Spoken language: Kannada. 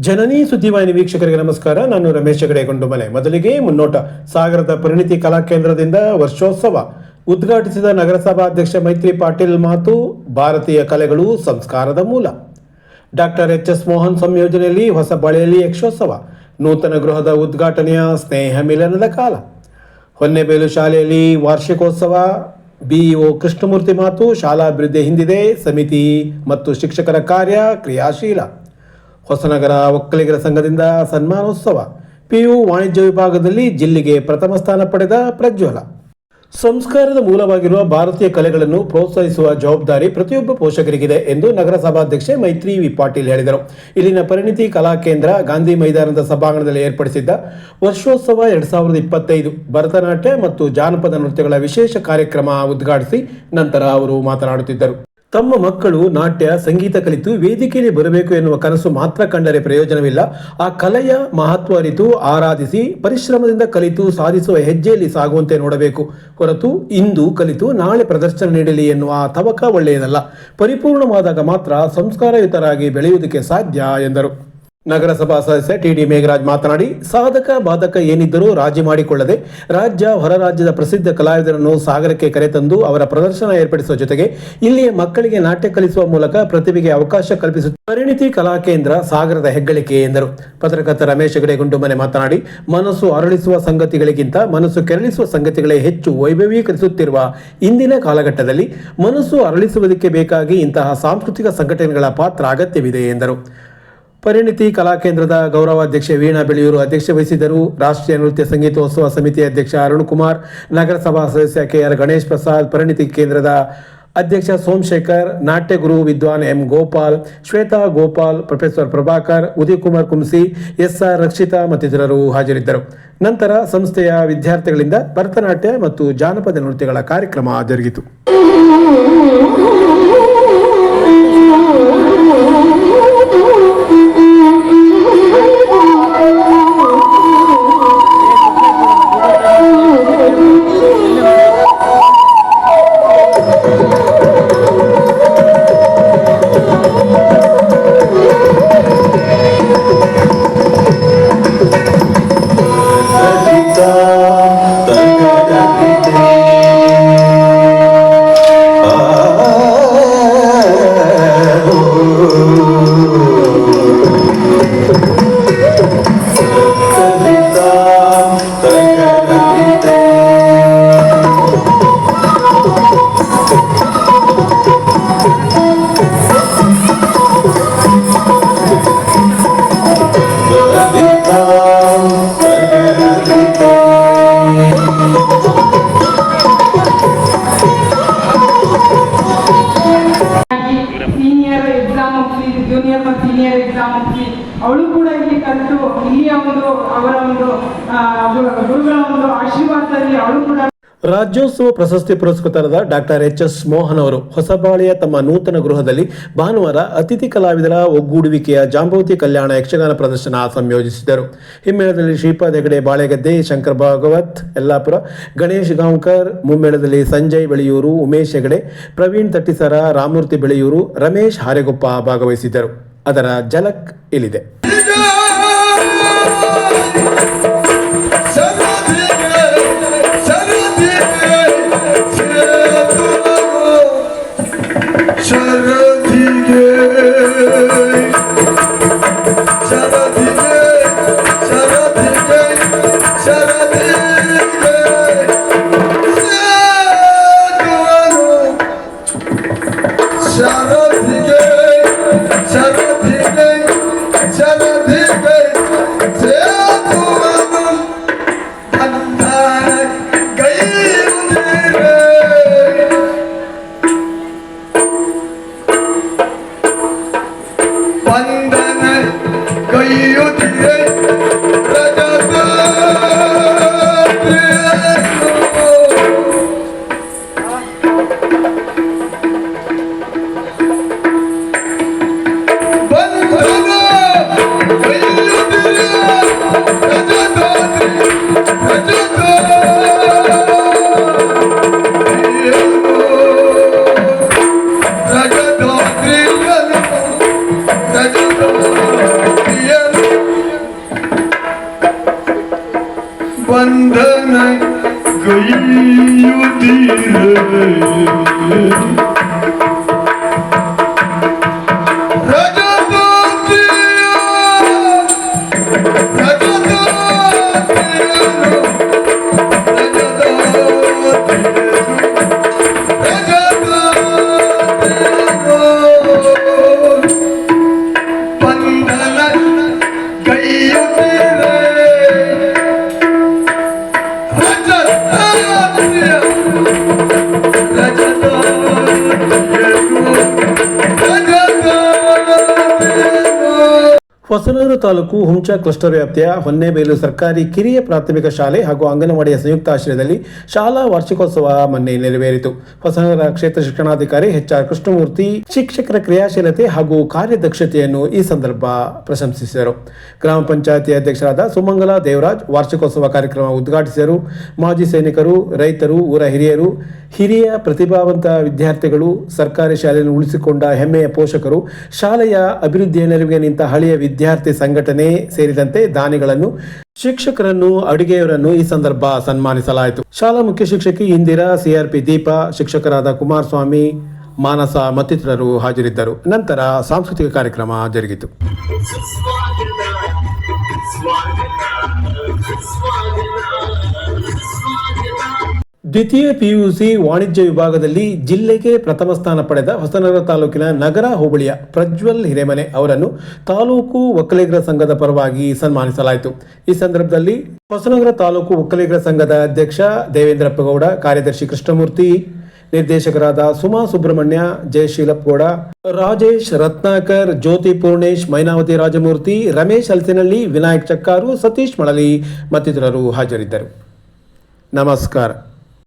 ಜನನಿ ಸುದ್ದಿವಾಹಿನಿ ವೀಕ್ಷಕರಿಗೆ ನಮಸ್ಕಾರ. ನಾನು ರಮೇಶ್ ಹೆಗಡೆ ಗುಂಡುಮಲೆ ಮೊದಲಿಗೆ ಮುನ್ನೋಟ. ಸಾಗರದ ಪರಿಣಿತಿ ಕಲಾ ಕೇಂದ್ರದಿಂದ ವರ್ಷೋತ್ಸವ. ಉದ್ಘಾಟಿಸಿದ ನಗರಸಭಾಧ್ಯಕ್ಷ ಮೈತ್ರಿ ಪಾಟೀಲ್ ಮಾತು, ಭಾರತೀಯ ಕಲೆಗಳು ಸಂಸ್ಕಾರದ ಮೂಲ. Doctor H. ಎಸ್. ಮೋಹನ್ ಸಂಯೋಜನೆಯಲ್ಲಿ ಹೊಸ ಬಳೆಯಲ್ಲಿ ಯಕ್ಷೋತ್ಸವ. ನೂತನ ಗೃಹದ ಉದ್ಘಾಟನೆಯ ಸ್ನೇಹ ಮಿಲನದ ಕಾಲ. ಹೊನ್ನೆಬೇಲು ಶಾಲೆಯಲ್ಲಿ ವಾರ್ಷಿಕೋತ್ಸವ. ಬಿಇಒ ಕೃಷ್ಣಮೂರ್ತಿ ಮಾತು ಶಾಲಾ ಅಭಿವೃದ್ಧಿ ಹಿಂದಿದೆ, ಸಮಿತಿ ಮತ್ತು ಶಿಕ್ಷಕರ ಕಾರ್ಯ ಕ್ರಿಯಾಶೀಲ. ಹೊಸನಗರ ಒಕ್ಕಲಿಗರ ಸಂಘದಿಂದ ಸನ್ಮಾನೋತ್ಸವ. ಪಿಯು ವಾಣಿಜ್ಯ ವಿಭಾಗದಲ್ಲಿ ಜಿಲ್ಲೆಗೆ ಪ್ರಥಮ ಸ್ಥಾನ ಪಡೆದ ಪ್ರಜ್ವಲ. ಸಂಸ್ಕಾರದ ಮೂಲವಾಗಿರುವ ಭಾರತೀಯ ಕಲೆಗಳನ್ನು ಪ್ರೋತ್ಸಾಹಿಸುವ ಜವಾಬ್ದಾರಿ ಪ್ರತಿಯೊಬ್ಬ ಪೋಷಕರಿಗಿದೆ ಎಂದು ನಗರಸಭಾಧ್ಯಕ್ಷೆ ಮೈತ್ರಿ ವಿ ಪಾಟೀಲ್ ಹೇಳಿದರು. ಇಲ್ಲಿನ ಪರಿಣಿತಿ ಕಲಾ ಕೇಂದ್ರ ಗಾಂಧಿ ಮೈದಾನದ ಸಭಾಂಗಣದಲ್ಲಿ ಏರ್ಪಡಿಸಿದ್ದ ವರ್ಷೋತ್ಸವ ಎರಡ್ ಸಾವಿರದ ಇಪ್ಪತ್ತೈದು ಭರತನಾಟ್ಯ ಮತ್ತು ಜಾನಪದ ನೃತ್ಯಗಳ ವಿಶೇಷ ಕಾರ್ಯಕ್ರಮ ಉದ್ಘಾಟಿಸಿ ನಂತರ ಅವರು ಮಾತನಾಡುತ್ತಿದ್ದರು. ತಮ್ಮ ಮಕ್ಕಳು ನಾಟ್ಯ, ಸಂಗೀತ ಕಲಿತು ವೇದಿಕೆಯಲ್ಲಿ ಬರಬೇಕು ಎನ್ನುವ ಕನಸು ಮಾತ್ರ ಕಂಡರೆ ಪ್ರಯೋಜನವಿಲ್ಲ. ಆ ಕಲೆಯ ಮಹತ್ವ ಅರಿತು, ಆರಾಧಿಸಿ, ಪರಿಶ್ರಮದಿಂದ ಕಲಿತು, ಸಾಧಿಸುವ ಹೆಜ್ಜೆಯಲ್ಲಿ ಸಾಗುವಂತೆ ನೋಡಬೇಕು. ಹೊರತು ಇಂದು ಕಲಿತು ನಾಳೆ ಪ್ರದರ್ಶನ ನೀಡಲಿ ಎನ್ನುವ ಆ ತವಕ ಒಳ್ಳೆಯದಲ್ಲ. ಪರಿಪೂರ್ಣವಾದಾಗ ಮಾತ್ರ ಸಂಸ್ಕಾರಯುತರಾಗಿ ಬೆಳೆಯುವುದಕ್ಕೆ ಸಾಧ್ಯ, ಎಂದರು. ನಗರಸಭಾ ಸದಸ್ಯ ಟಿಡಿ ಮೇಘರಾಜ್ ಮಾತನಾಡಿ, ಸಾಧಕ ಬಾಧಕ ಏನಿದ್ದರೂ ರಾಜಿ ಮಾಡಿಕೊಳ್ಳದೆ, ರಾಜ್ಯ ಹೊರ ರಾಜ್ಯದ ಪ್ರಸಿದ್ಧ ಕಲಾವಿದರನ್ನು ಸಾಗರಕ್ಕೆ ಕರೆತಂದು ಅವರ ಪ್ರದರ್ಶನ ಏರ್ಪಡಿಸುವ ಜೊತೆಗೆ ಇಲ್ಲಿಯ ಮಕ್ಕಳಿಗೆ ನಾಟ್ಯ ಕಲಿಸುವ ಮೂಲಕ ಪ್ರತಿಭೆಗೆ ಅವಕಾಶ ಕಲ್ಪಿಸುತ್ತ ಪರಿಣಿತಿ ಕಲಾ ಕೇಂದ್ರ ಸಾಗರದ ಹೆಗ್ಗಳಿಕೆ ಎಂದರು. ಪತ್ರಕರ್ತ ರಮೇಶ್ ಹೆಗಡೆ ಗುಂಡುಮನೆ ಮಾತನಾಡಿ, ಮನಸ್ಸು ಅರಳಿಸುವ ಸಂಗತಿಗಳಿಗಿಂತ ಮನಸ್ಸು ಕೆರಳಿಸುವ ಸಂಗತಿಗಳೇ ಹೆಚ್ಚು ವೈಭವೀಕರಿಸುತ್ತಿರುವ ಇಂದಿನ ಕಾಲಘಟ್ಟದಲ್ಲಿ ಮನಸ್ಸು ಅರಳಿಸುವುದಕ್ಕೆ ಬೇಕಾಗಿ ಇಂತಹ ಸಾಂಸ್ಕೃತಿಕ ಸಂಘಟನೆಗಳ ಪಾತ್ರ ಅಗತ್ಯವಿದೆ ಎಂದರು. ಪರಿಣಿತಿ ಕಲಾ ಕೇಂದ್ರದ ಗೌರವಾಧ್ಯಕ್ಷೆ ವೀಣಾ ಬೆಳೆಯೂರು ಅಧ್ಯಕ್ಷ ವಹಿಸಿದರು ರಾಷ್ಟ್ರೀಯ ನೃತ್ಯ ಸಂಗೀತೋತ್ಸವ ಸಮಿತಿ ಅಧ್ಯಕ್ಷ ಅರುಣ್ ಕುಮಾರ್ ನಗರಸಭಾ ಸದಸ್ಯ ಕೆ ಆರ್ ಗಣೇಶ್ ಪ್ರಸಾದ್, ಪರಿಣಿತಿ ಕೇಂದ್ರದ ಅಧ್ಯಕ್ಷ ಸೋಮಶೇಖರ್, ನಾಟ್ಯ ಗುರು ವಿದ್ವಾನ್ M Gopal, Shweta Gopal, professor Prabhakar Udayakumar Kumsi SR Rakshita ಮತ್ತಿತರರು ಹಾಜರಿದ್ದರು. ನಂತರ ಸಂಸ್ಥೆಯ ವಿದ್ಯಾರ್ಥಿಗಳಿಂದ ಭರತನಾಟ್ಯ ಮತ್ತು ಜಾನಪದ ನೃತ್ಯಗಳ ಕಾರ್ಯಕ್ರಮ ಜರುಗಿತು. Amen. ಕಲಿತು ಇಲ್ಲಿಯ ಒಂದು ಅವರ ಒಂದು ಗುರುಗಳ ಒಂದು ಆಶೀರ್ವಾದದಲ್ಲಿ ಅವರು ಕೂಡ ರಾಜ್ಯೋತ್ಸವ ಪ್ರಶಸ್ತಿ ಪುರಸ್ಕೃತರಾದ ಡಾಕ್ಟರ್ ಎಚ್ ಎಸ್ ಮೋಹನ್ ಅವರು ಹೊಸಬಾಳೆಯ ತಮ್ಮ ನೂತನ ಗೃಹದಲ್ಲಿ ಭಾನುವಾರ ಅತಿಥಿ ಕಲಾವಿದರ ಒಗ್ಗೂಡುವಿಕೆಯ ಜಾಂಬವತಿ ಕಲ್ಯಾಣ ಯಕ್ಷಗಾನ ಪ್ರದರ್ಶನ ಸಂಯೋಜಿಸಿದರು. ಹಿಮ್ಮೇಳದಲ್ಲಿ ಶ್ರೀಪಾದ ಹೆಗಡೆ, ಬಾಳೆಗದ್ದೆ, ಶಂಕರ್ ಭಾಗವತ್, ಯಲ್ಲಾಪುರ, ಗಣೇಶ್ ಗಾಂವ್ಕರ್, ಮುಮ್ಮೇಳದಲ್ಲಿ ಸಂಜಯ್ ಬೆಳೆಯೂರು, ಉಮೇಶ್ ಹೆಗಡೆ, ಪ್ರವೀಣ್ ತಟ್ಟಿಸರ ರಾಮಮೂರ್ತಿ ಬೆಳೆಯೂರು, ರಮೇಶ್ ಹಾರೆಗೊಪ್ಪ ಭಾಗವಹಿಸಿದ್ದರು. ಅದರ ಝಲಕ್ ಇಲ್ಲಿದೆ. Şarap diker Gönül gıyı diye Hosanuru taluk Humcha cluster ವ್ಯಾಪ್ತಿಯ ಹೊನ್ನೇಬೇಲು ಸರ್ಕಾರಿ ಕಿರಿಯ ಪ್ರಾಥಮಿಕ ಶಾಲೆ ಹಾಗೂ ಅಂಗನವಾಡಿಯ ಸಂಯುಕ್ತ ಆಶ್ರಯದಲ್ಲಿ ಶಾಲಾ ವಾರ್ಷಿಕೋತ್ಸವ ಮೊನ್ನೆ ನೆರವೇರಿತು. ಹೊಸನಗರ ಕ್ಷೇತ್ರ ಶಿಕ್ಷಣಾಧಿಕಾರಿ ಎಚ್ ಆರ್ ಕೃಷ್ಣಮೂರ್ತಿ ಶಿಕ್ಷಕರ ಕ್ರಿಯಾಶೀಲತೆ ಹಾಗೂ ಕಾರ್ಯದಕ್ಷತೆಯನ್ನು ಈ ಸಂದರ್ಭ ಪ್ರಶಂಸಿಸಿದರು. ಗ್ರಾಮ ಪಂಚಾಯತಿ ಅಧ್ಯಕ್ಷರಾದ ಸುಮಂಗಲ ದೇವರಾಜ್ ವಾರ್ಷಿಕೋತ್ಸವ ಕಾರ್ಯಕ್ರಮ ಉದ್ಘಾಟಿಸಿದರು. ಮಾಜಿ ಸೈನಿಕರು, ರೈತರು, ಊರ ಹಿರಿಯರು, ಹಿರಿಯ ಪ್ರತಿಭಾವಂತ ವಿದ್ಯಾರ್ಥಿಗಳು, ಸರ್ಕಾರಿ ಶಾಲೆಯನ್ನು ಉಳಿಸಿಕೊಂಡ ಹೆಮ್ಮೆಯ ಪೋಷಕರು, ಶಾಲೆಯ ಅಭಿವೃದ್ಧಿಯ ನೆರವಿಗೆ ನಿಂತ ಹಳೆಯ ವಿದ್ಯಾರ್ಥಿ ಸಂಘಟನೆ ಸೇರಿದಂತೆ ದಾನಿಗಳನ್ನು, ಶಿಕ್ಷಕರನ್ನು, ಅಡುಗೆಯವರನ್ನು ಈ ಸಂದರ್ಭ ಸನ್ಮಾನಿಸಲಾಯಿತು. ಶಾಲಾ ಮುಖ್ಯ ಶಿಕ್ಷಕಿ ಇಂದಿರಾ ಸಿಆರ್ಪಿ ದೀಪ, ಶಿಕ್ಷಕರಾದ ಕುಮಾರಸ್ವಾಮಿ, ಮಾನಸ ಮತ್ತಿತರರು ಹಾಜರಿದ್ದರು. ನಂತರ ಸಾಂಸ್ಕೃತಿಕ ಕಾರ್ಯಕ್ರಮ ಜರುಗಿತು. ದ್ವಿತೀಯ ಪಿಯುಸಿ ವಾಣಿಜ್ಯ ವಿಭಾಗದಲ್ಲಿ ಜಿಲ್ಲೆಗೆ ಪ್ರಥಮ ಸ್ಥಾನ ಪಡೆದ ಹೊಸನಗರ ತಾಲೂಕಿನ ನಗರ ಹೋಬಳಿಯ ಪ್ರಜ್ವಲ್ ಹಿರೇಮನೆ ಅವರನ್ನು ತಾಲೂಕು ಒಕ್ಕಲಿಗರ ಸಂಘದ ಪರವಾಗಿ ಸನ್ಮಾನಿಸಲಾಯಿತು. ಈ ಸಂದರ್ಭದಲ್ಲಿ ಹೊಸನಗರ ತಾಲೂಕು ಒಕ್ಕಲಿಗರ ಸಂಘದ ಅಧ್ಯಕ್ಷ ದೇವೇಂದ್ರಪ್ಪಗೌಡ ಕಾರ್ಯದರ್ಶಿ ಕೃಷ್ಣಮೂರ್ತಿ, ನಿರ್ದೇಶಕರಾದ ಸುಮಾ ಸುಬ್ರಹ್ಮಣ್ಯ ಜಯಶೀಲಪ್ಪಗೌಡ ರಾಜೇಶ್ ರತ್ನಾಕರ್, ಜ್ಯೋತಿ ಪೂರ್ಣೇಶ್, ಮೈನಾವತಿ ರಾಜಮೂರ್ತಿ, ರಮೇಶ್ ಹಲ್ಸಿನಳ್ಳಿ, ವಿನಾಯಕ್ ಚಕ್ಕಾರು, ಸತೀಶ್ ಮಳಲಿ ಮತ್ತಿತರರು ಹಾಜರಿದ್ದರು. ನಮಸ್ಕಾರ.